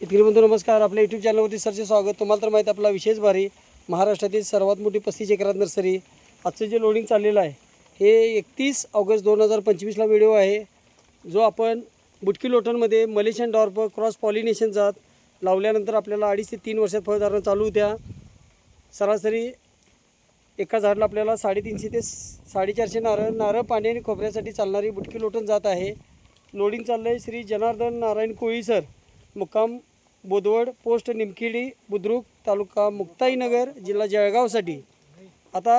शेतकरी बंधू नमस्कार. आपल्या यूट्यूब चॅनलवरती सरचे स्वागत. तुम्हाला तर माहिती आपला विशेष भारी महाराष्ट्रातील सर्वात मोठी पस्तीस एकरात नर्सरी. आजचं जे लोडिंग चाललेलं आहे हे एकतीस ऑगस्ट दोन हजार पंचवीसला व्हिडिओ आहे. जो आपण बुटकी लोटनमध्ये मलेशियन डॉर्प क्रॉस पॉलिनेशन जात लावल्यानंतर आपल्याला अडीच ते तीन वर्षात फळधारणा चालू होत्या. सरासरी एका झाडला आपल्याला साडेतीनशे ते साडेचारशे नारळ नारळ पाणी आणि खोबऱ्यासाठी चालणारी बुटकी लोटन जात आहे. लोडिंग चाललं आहे श्री जनार्दन नारायण कोळी सर. मुक्काम बोदवड पोस्ट निमकिडी बुद्रुक तालुका मुक्ताईनगर जिल्हा जळगावसाठी. आता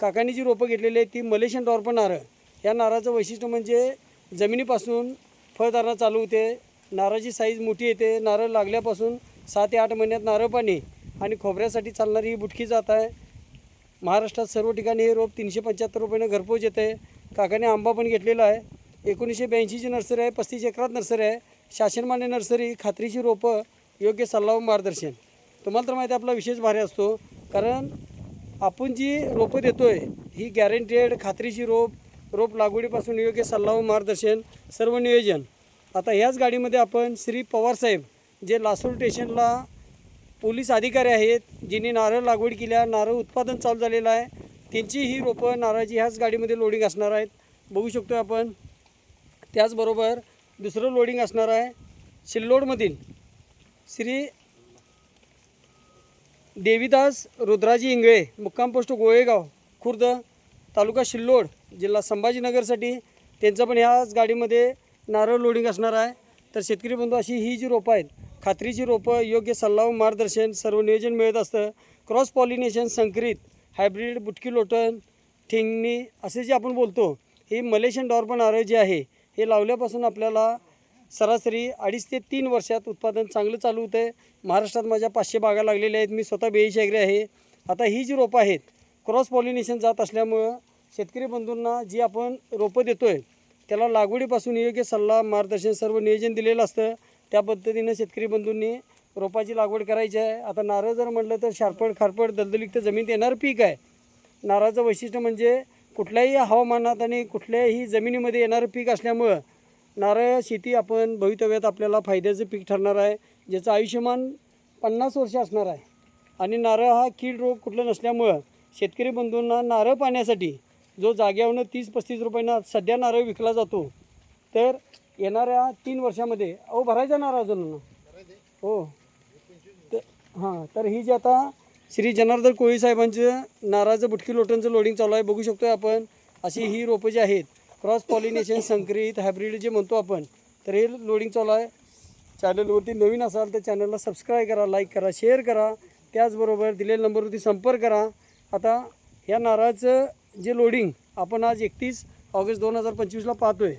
काकांनी जी रोपं घेतलेली आहेत ती मलेशियन डॉर्प नारळ. या नारळाचं वैशिष्ट्य म्हणजे जमिनीपासून फळधारणा चालू होते. नारळाची साईज मोठी येते. नारळ लागल्यापासून सहा ते आठ महिन्यात नारळ पाणी आणि खोबऱ्यासाठी चालणारी ही बुटकी जात आहे. महाराष्ट्रात सर्व ठिकाणी हे रोप तीनशे पंच्याहत्तर रुपयानं घरपोच येते. काकाने आंबा पण घेतलेला आहे. एकोणीसशे ब्याऐंशीची नर्सरी आहे पस्तीस एकरात नर्सरी आहे. शासनमान्य नर्सरी खात्रीची रोपं योग्य सल्ला व मार्गदर्शन. तुम्हाला तर माहिती आहे आपला विशेष भारी असतो. कारण आपण जी रोपं देतो आहे ही गॅरंटेड खात्रीची रोप रोप लागवडीपासून योग्य सल्ला व मार्गदर्शन सर्व नियोजन. आता ह्याच गाडीमध्ये आपण श्री पवारसाहेब जे लासूर स्टेशनला पोलीस अधिकारी आहेत ज्यांनी नारळ लागवड केल्या नारळ उत्पादन चालू झालेलं आहे त्यांची ही रोपं नारळाची ह्याच गाडीमध्ये लोडिंग असणार आहेत. बघू शकतो आपण. त्याचबरोबर दुसरं लोडिंग असणार आहे सिल्लोडमधील श्री देवीदास रुद्राजी इंगळे मुक्काम पोस्ट गोळेगाव खुर्द तालुका शिल्लोड जिल्हा संभाजीनगरसाठी त्यांचं पण ह्याच गाडीमध्ये नारळ लोडिंग असणार आहे. तर शेतकरी बंधू अशी ही जी रोपं आहेत खात्रीची रोपं योग्य सल्ला व मार्गदर्शन सर्व नियोजन मिळत असतं. क्रॉस पॉलिनेशन संकरित हायब्रिड बुटकी लोटन ठिंगणी असे जे आपण बोलतो हे मलेशियन डॉर्बन नारळ जे आहे हे लावल्यापासून आपल्याला सरासरी अडीच ते तीन वर्षात उत्पादन चांगलं चालू होतं आहे महाराष्ट्रात माझ्या पाचशे बागा लागलेल्या आहेत. मी स्वतः बेळीची ॲग्री आहे. आता ही जी रोपं आहेत क्रॉस पॉलिनेशन जात असल्यामुळं शेतकरी बंधूंना जी आपण रोपं देतो आहे त्याला लागवडीपासून योग्य सल्ला मार्गदर्शन सर्व नियोजन दिलेलं असतं. त्या पद्धतीनं शेतकरी बंधूंनी रोपाची लागवड करायची आहे. आता नारळ जर म्हटलं तर शारपड खारपड दलदलीक्त जमीन येणारं पीक आहे. नारळाचं वैशिष्ट्य म्हणजे कुठल्याही हवामानात आणि कुठल्याही जमिनीमध्ये येणारं पीक असल्यामुळं नारळ शेती आपण भवितव्यात आपल्याला फायद्याचं पीक ठरणार आहे ज्याचं आयुष्यमान पन्नास वर्ष असणार आहे. आणि नारळ हा कीड रोग कुठला नसल्यामुळं शेतकरी बंधूंना नारळ पाण्यासाठी जो जाग्यावरनं तीस पस्तीस रुपयांना सध्या नारळ विकला जातो तर येणाऱ्या तीन वर्षामध्ये अहो भरायचा नारळ अजून. हो. तर हां तर ही जी आता श्री जनार्दन कोळी साहेबांचं नारळाचं बुटकी लोटनचं लोडिंग चालू आहे बघू शकतो आपण अशी ही रोपं जी आहेत क्रॉस पॉलिनेशन संकरित हायब्रिड जे म्हणतो आपण तर हे लोडिंग चालू आहे. चॅनलवरती नवीन असाल तर चॅनलला सबस्क्राईब करा लाईक करा शेअर करा. त्याचबरोबर दिलेल्या नंबरवरती संपर्क करा. आता ह्या नारळाचं जे लोडिंग आपण आज एकतीस ऑगस्ट दोन हजार पंचवीसला पाहतो आहे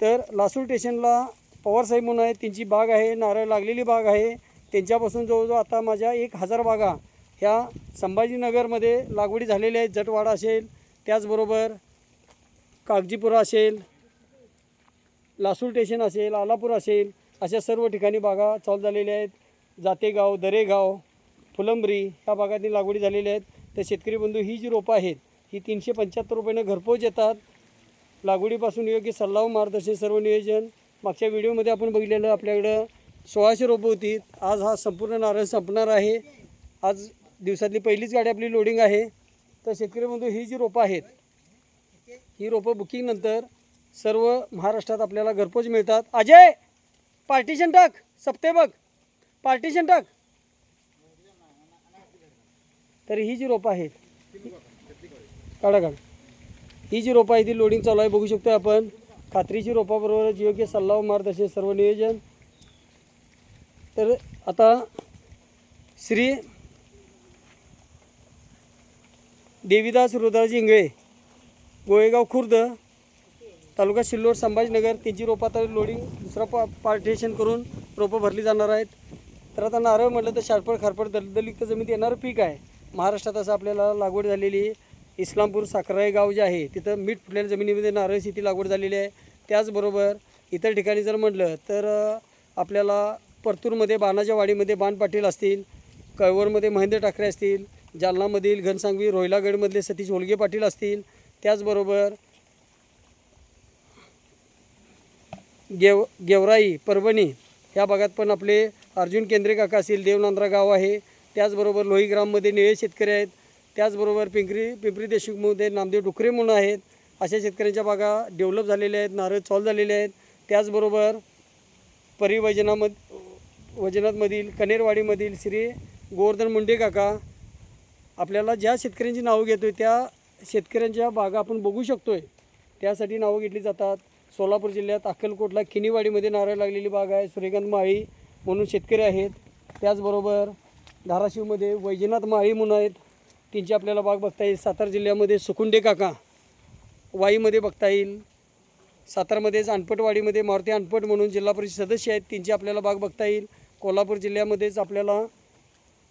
तर लासूर स्टेशनला पवारसाहेब म्हणून आहे त्यांची बाग आहे नारळ लागलेली बाग आहे. त्यांच्यापासून जवळजवळ आता माझ्या एक हजार बागा ह्या संभाजीनगरमध्ये लागवडी झालेल्या आहेत. जटवाडा असेल त्याचबरोबर कागजीपुरा असेल लासूर स्टेशन असेल आलापूर असेल अशा सर्व ठिकाणी बागा चालू झालेल्या आहेत. जातेगाव दरेगाव फुलंबरी ह्या भागातली लागवडी झालेल्या आहेत. तर शेतकरी बंधू ही जी रोपं आहेत ही तीनशे पंच्याहत्तर रुपयानं घरपोच येतात. लागवडीपासून योग्य सल्ला व मार्गदर्शन सर्व नियोजन मागच्या व्हिडिओमध्ये आपण बघितलेलं. आपल्याकडं सोळाशे रोपं होती. आज हा संपूर्ण नारळ संपणार आहे. आज दिवसातली पहिलीच गाडी आपली लोडिंग आहे. तर शेतकरी बंधू ही जी रोपं आहेत ही रोपं बुकिंगनंतर सर्व महाराष्ट्रात आपल्याला घरपोच मिळतात. अजय पार्टिशन टाक. सप्ते बघ. पार्टिशन टाक. तर ही जी रोपं आहेत काढा काढा. ही जी रोपं आहे ती लोडिंग चालू आहे. बघू शकतो आपण. खात्रीची रोपाबरोबर योग्य सल्ला व मार्गदर्शन सर्व नियोजन. तर आता श्री देवीदास रुद्राजी इंगळे गोळेगाव खुर्द तालुका सिल्लोड संभाजीनगर त्यांची रोपातळी लोडिंग दुसरा पा पार्टेशन करून रोपं भरली जाणार आहेत. तर आता नारळ म्हटलं तर शारपड खारपड दलदलित जमीन येणारं पीक आहे. महाराष्ट्रात असं आपल्याला लागवड झालेली इस्लामपूर साखराई गाव जे आहे तिथं मीठ फुटलेल्या जमिनीमध्ये नारळ शेती लागवड झालेली आहे. त्याचबरोबर इतर ठिकाणी जर म्हटलं तर आपल्याला परतूरमध्ये बाणाच्या वाडीमध्ये बाण पाटील असतील कळवरमध्ये महेंद्र ठाकरे असतील जालनामधील घनसांगवी रोहिलागडमधले सतीश होलगे पाटील असतील त्याचबरोबर गेव गेवराई परभणी ह्या भागात पण आपले अर्जुन केंद्रे काका असतील देवनांद्रा गाव आहे. त्याचबरोबर लोहीग्राममध्ये निळे शेतकरी आहेत. त्याचबरोबर पिंपरी पिंपरी देशमुखमध्ये नामदेव डुकरे म्हणून आहेत. अशा शेतकऱ्यांच्या बागा डेव्हलप झालेल्या आहेत नारळ चॉल झालेले आहेत. त्याचबरोबर परिवजनामध वजनातमधील कनेरवाडीमधील श्री गोवर्धन मुंडे काका आपल्याला ज्या शेतकऱ्यांची नावं घेतो आहे त्या शेतकऱ्यांच्या बागा आपण बघू शकतो आहे त्यासाठी नावं घेतली जातात. सोलापूर जिल्ह्यात अक्कलकोटला किनीवाडीमध्ये नारळ लागलेली बाग आहे. सूर्यकांत माळी म्हणून शेतकरी आहेत. त्याचबरोबर धाराशिवमध्ये वैजनाथ माळी म्हणून आहेत. त्यांची आपल्याला बाग बघता येईल. सातारा जिल्ह्यामध्ये सुकुंडे काका वाईमध्ये बघता येईल. सातारामध्येच अनपटवाडीमध्ये मारुती अनपट म्हणून जिल्हा परिषद सदस्य आहेत. त्यांची आपल्याला बाग बघता येईल. कोल्हापूर जिल्ह्यामध्येच आपल्याला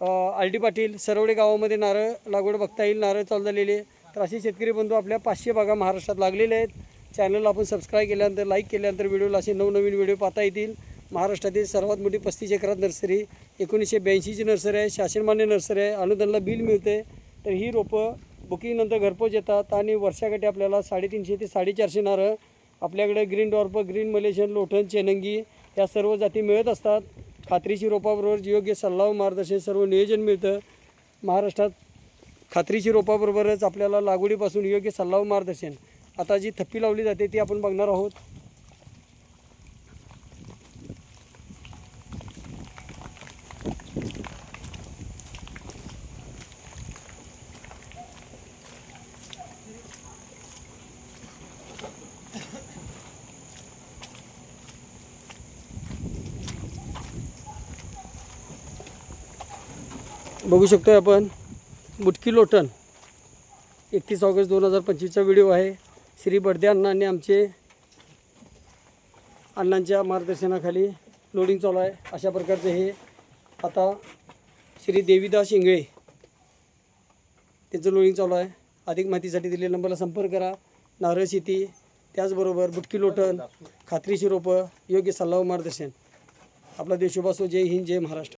आर डी पाटील सरवडे गावामध्ये नारळ लागवड बघता येईल. नारळ चालू झालेले तर असे शेतकरी बंधू आपल्या पाचशे बागा महाराष्ट्रात लागलेले आहेत. चॅनलला आपण सबस्क्राईब केल्यानंतर लाईक केल्यानंतर व्हिडिओला असे नवनवीन व्हिडिओ पाहता येतील. महाराष्ट्रातील सर्वात मोठी पस्तीस एकरात नर्सरी एकोणीसशे ब्याऐंशीची नर्सरी आहे शासनमान्य नर्सरी आहे अनुदानला बिल मिळते. तर ही रोपं बुकिंगनंतर घरपोच येतात आणि वर्षाकाठी आपल्याला साडेतीनशे ते साडेचारशे नारळ आपल्याकडे ग्रीन डॉर्प ग्रीन मलेशियन लोटन चेनंगी या सर्व जाती मिळत असतात. खात्रीची रोपाबरोबर योग्य सल्ला व मार्गदर्शन सर्व नियोजन मिळतं. महाराष्ट्रात खात्रीची रोपाबरोबरच आपल्याला लागवडीपासून योग्य सल्ला व मार्गदर्शन. आता जी थप्पी लावली जाते ती आपण बघणार आहोत. बघू शकतोय आपण. बुटकी लोटण एकतीस ऑगस्ट दोन हजार पंचवीसचा व्हिडिओ आहे. श्री बडदे अण्णांनी आमचे अण्णांच्या मार्गदर्शनाखाली लोडिंग चालू आहे. अशा प्रकारचे हे आता श्री देवीदास इंगळे त्यांचं लोडिंग चालू आहे. अधिक माहितीसाठी दिलेल्या नंबरला संपर्क करा. नारळ शेती त्याचबरोबर बुटकी लोटण खात्रीशी रोपं योग्य सल्ला व मार्गदर्शन. आपला देशोबासो जय हिंद जय महाराष्ट्र.